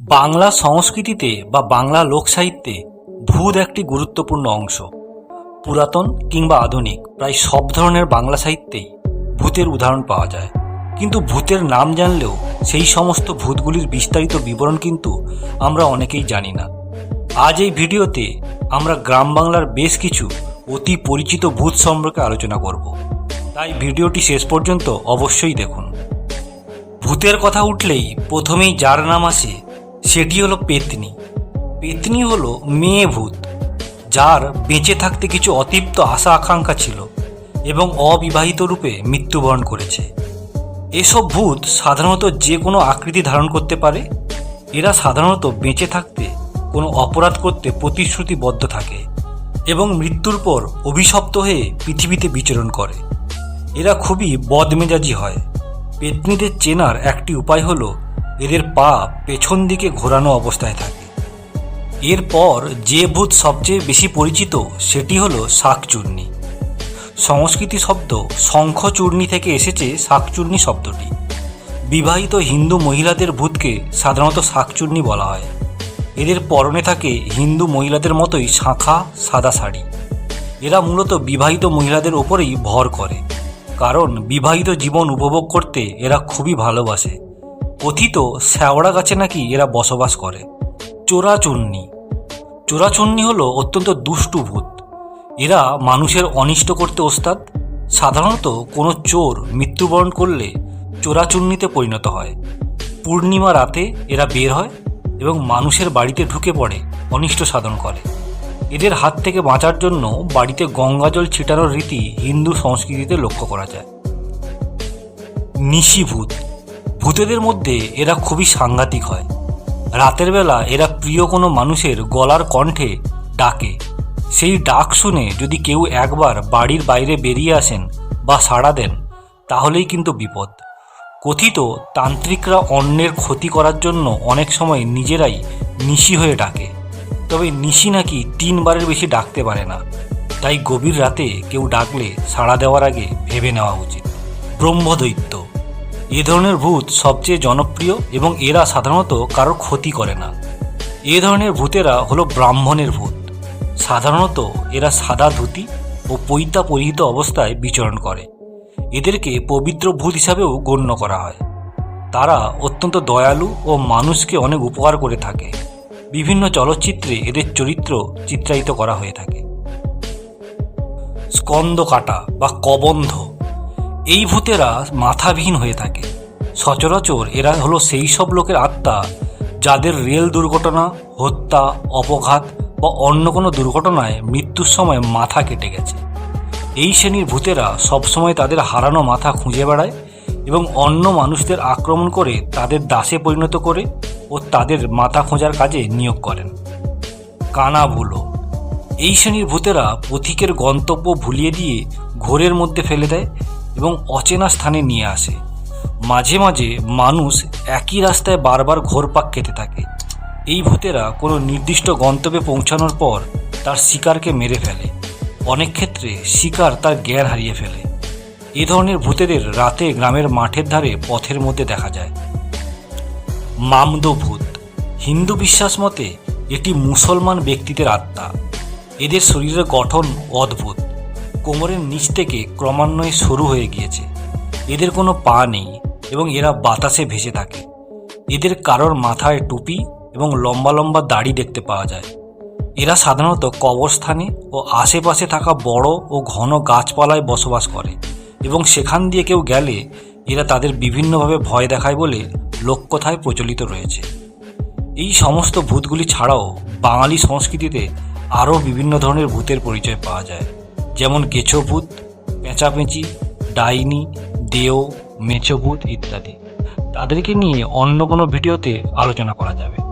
বাংলা সংস্কৃতিতে বা বাংলা লোকসাহিত্যে ভূত একটি গুরুত্বপূর্ণ অংশ। পুরাতন কিংবা আধুনিক, প্রায় সব ধরনের বাংলা সাহিত্যেই ভূতের উদাহরণ পাওয়া যায়। কিন্তু ভূতের নাম জানলেও সেই সমস্ত ভূতগুলির বিস্তারিত বিবরণ কিন্তু আমরা অনেকেই জানি না। আজ এই ভিডিওতে আমরা গ্রাম বাংলার বেশ কিছু অতি পরিচিত ভূত সম্পর্কে আলোচনা করব। তাই ভিডিওটি শেষ পর্যন্ত অবশ্যই দেখুন। ভূতের কথা উঠলেই প্রথমেই যার নাম আসে, সেটি হলো পেতনি। পেতনি হলো মেয়ে ভূত, যার বেঁচে থাকতে কিছু অতিপ্ত আশা আকাঙ্ক্ষা ছিল এবং অবিবাহিত রূপে মৃত্যুবরণ করেছে। এসব ভূত সাধারণত যে কোনো আকৃতি ধারণ করতে পারে। এরা সাধারণত বেঁচে থাকতে কোনো অপরাধ করতে প্রতিশ্রুতিবদ্ধ থাকে এবং মৃত্যুর পর অভিশপ্ত হয়ে পৃথিবীতে বিচরণ করে। এরা খুবই বদমেজাজি হয়। পেতনিদের চেনার একটি উপায় হলো, এদের পা পেছন দিকে ঘোরানো অবস্থায় থাকে। এরপর যে ভূত সবচেয়ে বেশি পরিচিত, সেটি হলো শাকচূর্ণী। সংস্কৃতি শব্দ শঙ্খচূর্ণী থেকে এসেছে শাকচূর্ণী শব্দটি। বিবাহিত হিন্দু মহিলাদের ভূতকে সাধারণত শাকচূর্ণী বলা হয়। এদের পরনে থাকে হিন্দু মহিলাদের মতোই শাঁখা, সাদা শাড়ি। এরা মূলত বিবাহিত মহিলাদের ওপরেই ভর করে। কারণ বিবাহিত জীবন উপভোগ করতে এরা খুবই ভালোবাসে। কথিত শ্যাওড়া গাছে নাকি এরা বসবাস করে। চোরাচুন্নি। চোরাচুন্নি হলো অত্যন্ত দুষ্টু ভূত। এরা মানুষের অনিষ্ট করতে ওস্তাদ। সাধারণত কোনো চোর মৃত্যুবরণ করলে চোরাচুন্নিতে পরিণত হয়। পূর্ণিমা রাতে এরা বের হয় এবং মানুষের বাড়িতে ঢুকে পড়ে, অনিষ্ট সাধন করে। এদের হাত থেকে বাঁচার জন্য বাড়িতে গঙ্গাজল ছিটানোর রীতি হিন্দু সংস্কৃতিতে লক্ষ্য করা যায়। নিশিভূত ভূতেদের মধ্যে এরা খুবই সাংঘাতিক হয়। রাতের বেলা এরা প্রিয় কোনো মানুষের গলার কণ্ঠে ডাকে। সেই ডাক শুনে যদি কেউ একবার বাড়ির বাইরে বেরিয়ে আসেন বা সাড়া দেন, তাহলেই কিন্তু বিপদ। কথিত তান্ত্রিকরা অন্যের ক্ষতি করার জন্য অনেক সময় নিজেরাই নিশি হয়ে ডাকে। তবে নিশি নাকি তিনবারের বেশি ডাকতে পারে না। তাই গভীর রাতে কেউ ডাকলে সাড়া দেওয়ার আগে ভেবে নেওয়া উচিত। ব্রহ্মদৈত্য। এ ধরনের ভূত সবচেয়ে জনপ্রিয় এবং এরা সাধারণত কারোর ক্ষতি করে না। এ ধরনের ভূতেরা হলো ব্রাহ্মণের ভূত। সাধারণত এরা সাদা ধুতি ও পৈতা পরিহিত অবস্থায় বিচরণ করে। এদেরকে পবিত্র ভূত হিসাবেও গণ্য করা হয়। তারা অত্যন্ত দয়ালু ও মানুষকে অনেক উপকার করে থাকে। বিভিন্ন চলচ্চিত্রে এদের চরিত্র চিত্রায়িত করা হয়ে থাকে। স্কন্দ কাটা বা কবন্ধ, এই ভূতেরা মাথাবিহীন হয়ে থাকে। সচরাচর এরা হলো সেই সব লোকের আত্মা যাদের রেল দুর্ঘটনা, হত্যা, অপঘাত বা অন্য কোনো দুর্ঘটনায় মৃত্যুর সময় মাথা কেটে গেছে। এই শ্রেণির ভূতেরা সবসময় তাদের হারানো মাথা খুঁজে বেড়ায় এবং অন্য মানুষদের আক্রমণ করে তাদের দাসে পরিণত করে ও তাদের মাথা খোঁজার কাজে নিয়োগ করেন। কানা ভুলো। এই শ্রেণির ভূতেরা পথিকের গন্তব্য ভুলিয়ে দিয়ে ঘোরের মধ্যে ফেলে দেয় এবং অচেনা স্থানে নিয়ে আসে। মাঝে মাঝে মানুষ একই রাস্তায় বারবার ঘোরপাক খেতে থাকে। এই ভূতেরা কোনো নির্দিষ্ট গন্তব্যে পৌঁছানোর পর তার শিকারকে মেরে ফেলে। অনেক ক্ষেত্রে শিকার তার জ্ঞান হারিয়ে ফেলে। এ ধরনের ভূতেদের রাতে গ্রামের মাঠের ধারে পথের মধ্যে দেখা যায়। মামদো ভূত হিন্দু বিশ্বাস মতে, এটি মুসলমান ব্যক্তিদের আত্মা। এদের শরীরের গঠন অদ্ভুত। কোমরের নিচ থেকে ক্রমান্বয়ে সরু হয়ে গিয়েছে। এদের কোনো পা নেই এবং এরা বাতাসে ভেসে থাকে। এদের কারোর মাথায় টুপি এবং লম্বা লম্বা দাড়ি দেখতে পাওয়া যায়। এরা সাধারণত কবরস্থানে ও আশেপাশে থাকা বড় ও ঘন গাছপালায় বসবাস করে এবং সেখান দিয়ে কেউ গেলে এরা তাদের বিভিন্নভাবে ভয় দেখায় বলে লোককথায় প্রচলিত রয়েছে। এই সমস্ত ভূতগুলি ছাড়াও বাঙালি সংস্কৃতিতে আরও বিভিন্ন ধরনের ভূতের পরিচয় পাওয়া যায়। যেমন গেছো ভূত, পেঁচাপেঁচি, ডাইনি, দেও, মেছো ভূত ইত্যাদি। তাদেরকে নিয়ে অন্য কোনো ভিডিওতে আলোচনা করা যাবে।